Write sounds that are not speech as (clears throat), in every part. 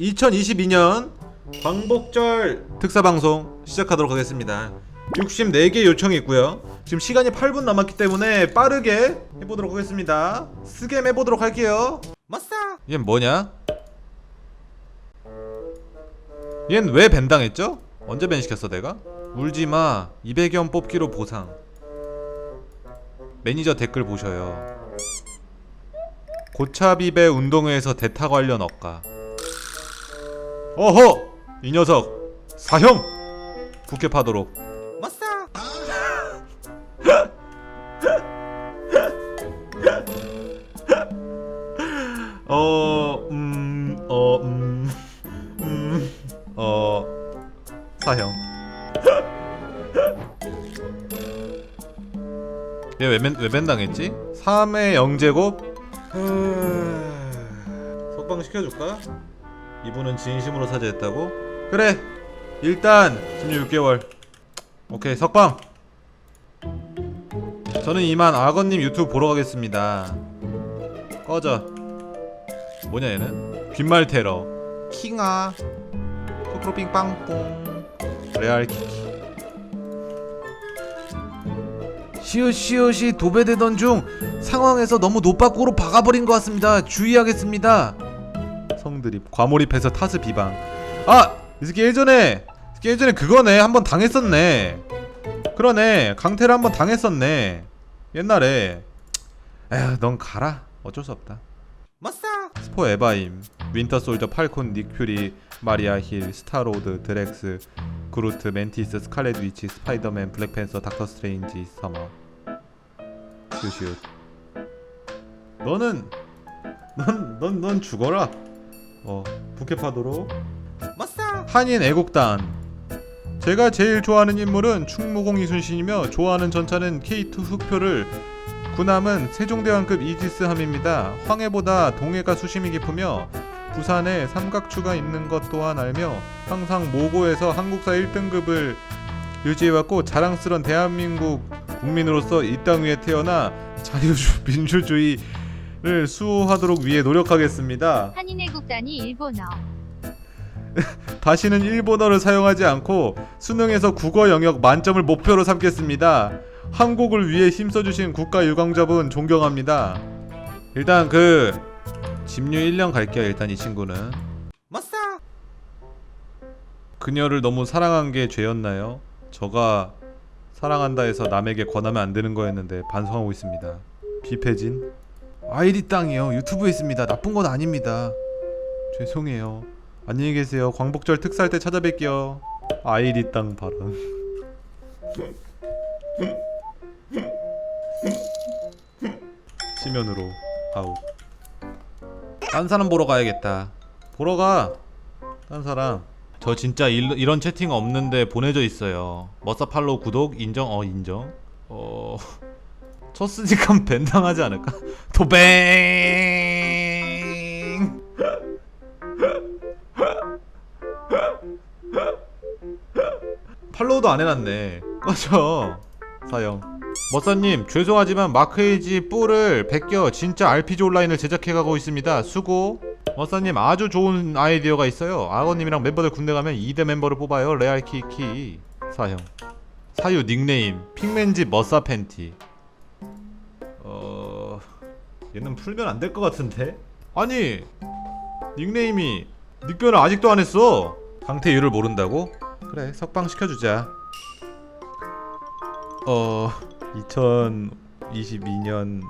2022년 광복절 특사 방송 시작하도록 하겠습니다. 64개 요청이 있고요. 지금 시간이 8분 남았기 때문에 빠르게 해보도록 하겠습니다. 스겜 해보도록 할게요. 마싸. 얘 뭐냐? 얜왜 밴당했죠? 언제 밴 시켰어 내가? 울지마 200연 뽑기로 보상. 매니저 댓글 보셔요. 고차비배 운동회에서 대타 관련 억가. 어허! 이 녀석 사형! 국회 파도록. 마싸! (laughs) 어, 음, 어, 음, 음, 어, 사형. 얘왜 왜 밴당했지? 3의 0제곱? 석방 시켜줄까? 이분은 진심으로 사죄했다고? 그래 일단 16개월. 오케이 석방. 저는 이만 악어님 유튜브 보러 가겠습니다. 꺼져. 뭐냐 얘는? 귓말 테러. 킹아. 코코빙 빵뽕 레알 키키 시옷시옷이 도배되던 중 상황에서 너무 노빠꾸로 박아버린 것 같습니다. 주의하겠습니다 성드립 과몰입해서 타스 비방. 아! 이 새끼 예전에 이 새끼 예전에 그거네. 한번 당했었네. 그러네. 강태를 한번 당했었네. 옛날에. 에휴 넌 가라. 어쩔 수 없다. 마싸 스포 에바임. 윈터 솔저 팔콘 닉 퓨리 마리아 힐 스타로드 드렉스 그루트 멘티스 스칼렛 위치 스파이더맨 블랙팬서 닥터 스트레인지 서머. 슈슈. 너는 넌 넌 넌 죽어라 어 마싸 한인 애국단 제가 제일 좋아하는 인물은 충무공 이순신이며 좋아하는 전차는 K2 흑표를 군함은 세종대왕급 이지스함입니다. 황해보다 동해가 수심이 깊으며 부산에 삼각추가 있는 것 또한 알며 항상 모고에서 한국사 1등급을 유지해왔고 자랑스런 대한민국 국민으로서 이 땅 위에 태어나 자유주 민주주의를 수호하도록 위해 노력하겠습니다. 한인애국단이 일본어 (laughs) 다시는 일본어를 사용하지 않고 수능에서 국어 영역 만점을 목표로 삼겠습니다. 한국을 위해 힘써주신 국가 유광자분 존경합니다. 일단 그 집류 1년 갈게요. 일단 이 친구는 마싸 그녀를 너무 사랑한 게 죄였나요? 저가 사랑한다 해서 남에게 권하면 안 되는 거였는데 반성하고 있습니다. 비패진 아이디 땅이요. 유튜브에 있습니다. 나쁜 건 아닙니다. 죄송해요. 안녕히 계세요. 광복절 특사할 때 찾아뵐게요. 아이디 땅 발언. 시면으로 아웃. 딴 사람 보러 가야겠다. 보러 가. 딴 사람. 저 진짜 일, 이런 채팅 없는데 보내져 있어요. 머싸 팔로우 구독 인정 어 인정. 어. (laughs) 첫 스니까 (laughs) 밴 당하지 않을까? 도뱅. (laughs) 팔로우도 안 해놨네. 꺼져. 사형. 머싸님 죄송하지만 마크에이지 뿔을 베껴 진짜 RPG 온라인을 제작해가고 있습니다. 수고. 머싸님 아주 좋은 아이디어가 있어요. 악어님이랑 멤버들 군대 가면 2대 멤버를 뽑아요. 레알 키키. 사형. 사유 닉네임 핑맨집 머싸 팬티. 어 얘는 풀면 안 될 것 같은데? 아니 닉네임이 닉변을 아직도 안 했어. 강태 이유를 모른다고? 그래 석방 시켜주자. 어 2022년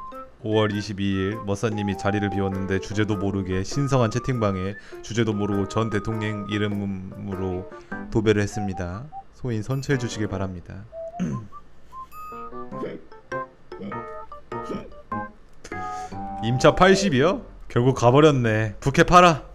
5월 22일 머싸님이 자리를 비웠는데 주제도 모르게 신성한 채팅방에 주제도 모르고 전 대통령 이름으로 도배를 했습니다. 소인 선처해 주시길 바랍니다. (clears throat) 임차 80이요? 결국 가버렸네. 부캐 팔아.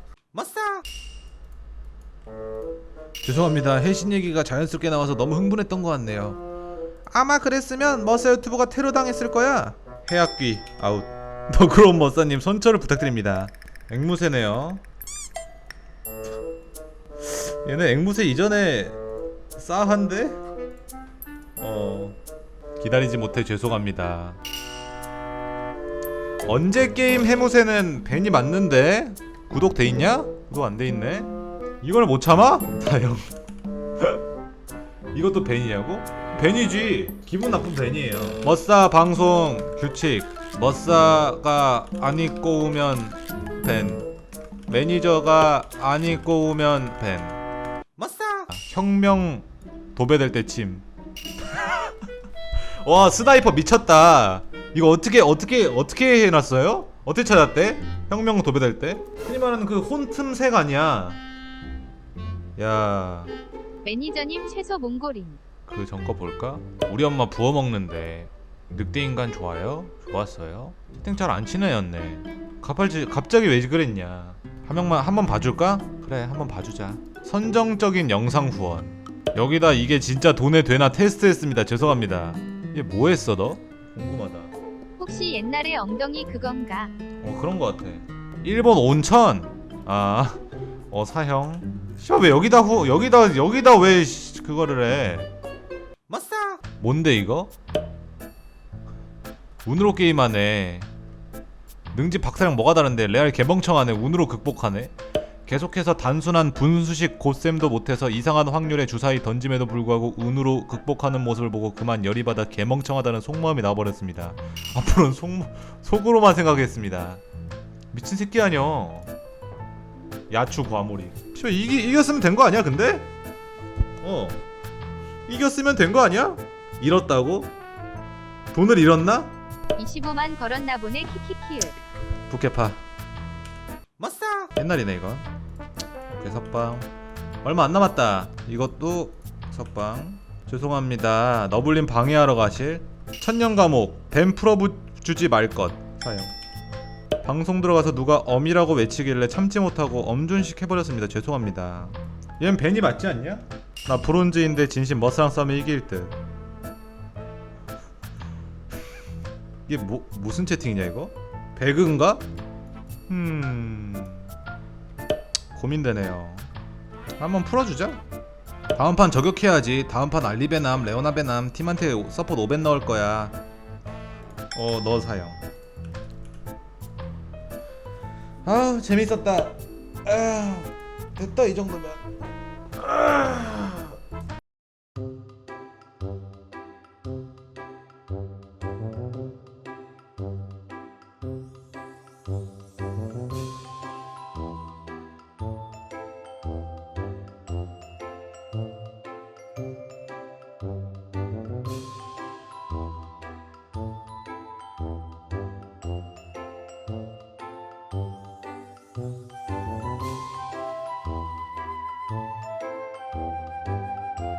죄송합니다. 해신 얘기가 자연스럽게 나와서 너무 흥분했던 것 같네요. 아마 그랬으면 머싸 유튜브가 테러 당했을 거야. 해악귀 아웃. (laughs) 너그러운 머싸님 선처를 부탁드립니다. 앵무새네요. 얘는 앵무새 이전에 싸한데? 어 기다리지 못해 죄송합니다. 언제 게임 해무새는 벤이 맞는데 구독 돼 있냐? 구독 안 돼 있네. 이걸 못 참아? 다영. 이것도 벤이냐고? 벤이지. 기분 나쁜 벤이에요. 머싸 방송 규칙. 머싸가 안 입고 오면 벤. 매니저가 안 입고 오면 벤. 머싸. 혁명 도배될 때침. (laughs) 와 스나이퍼 미쳤다. 이거 어떻게 어떻게 어떻게 해놨어요? 어떻게 찾았대? 혁명 도배될 때? 흔히 말하는 그 혼틈색 아니야. 야. 매니저님 최소 몽골인. 그 전 거 볼까? 우리 엄마 부어 먹는데 늑대 인간 좋아요? 좋았어요? 채팅 잘 안 친애였네 갑자기 갑자기 왜 그랬냐? 한 명만 한 번 봐줄까? 그래 한 번 봐주자. 선정적인 영상 후원. 여기다 이게 진짜 돈에 되나 테스트했습니다. 죄송합니다. 이게 뭐 했어 너? 궁금하다. 혹시 옛날에 엉덩이 그건가? 어 그런 거 같아. 일본 온천. 아, (laughs) 어 사형. 씨발 왜 여기다 후 여기다 여기다 왜 씨, 그거를 해? 맞싸. 뭔데 이거? 운으로 게임하네. 능지 박사랑 뭐가 다른데 레알 개멍청하네. 운으로 극복하네. 계속해서 단순한 분수식 고쌤도 못해서 이상한 확률의 주사위 던짐에도 불구하고 운으로 극복하는 모습을 보고 그만 열이 받아 개멍청하다는 속마음이 나버렸습니다. 앞으로는 속, 속으로만 생각했습니다. 미친 새끼 아니여. 야추 과몰이. 씨발 이기 이겼으면 된 거 아니야 근데? 어. 이겼으면 된 거 아니야? 잃었다고? 돈을 잃었나? 25만 걸었나 보네 키키키을. 부캐파. 맞싸. 옛날이네 이거. 오케이 석방. 얼마 안 남았다. 이것도 석방. 죄송합니다. 너블린 방해하러 가실 천년 감옥 뱀 풀어주지 말 것. 사형. 방송 들어가서 누가 엄이라고 외치길래 참지 못하고 엄준식 해버렸습니다. 죄송합니다. 얜 벤이 맞지 않냐? 나 브론즈인데 진심 머스랑 싸면 이길 듯. 이게 뭐 무슨 채팅이냐 이거? 배그인가? 음 고민되네요. 한번 풀어주자. 다음 판 저격해야지. 다음 판 알리베남, 레오나베남 팀한테 서포트 5벤 넣을 거야. 어, 너 사형. 아 재밌었다. 아 됐다 이 정도면. 아.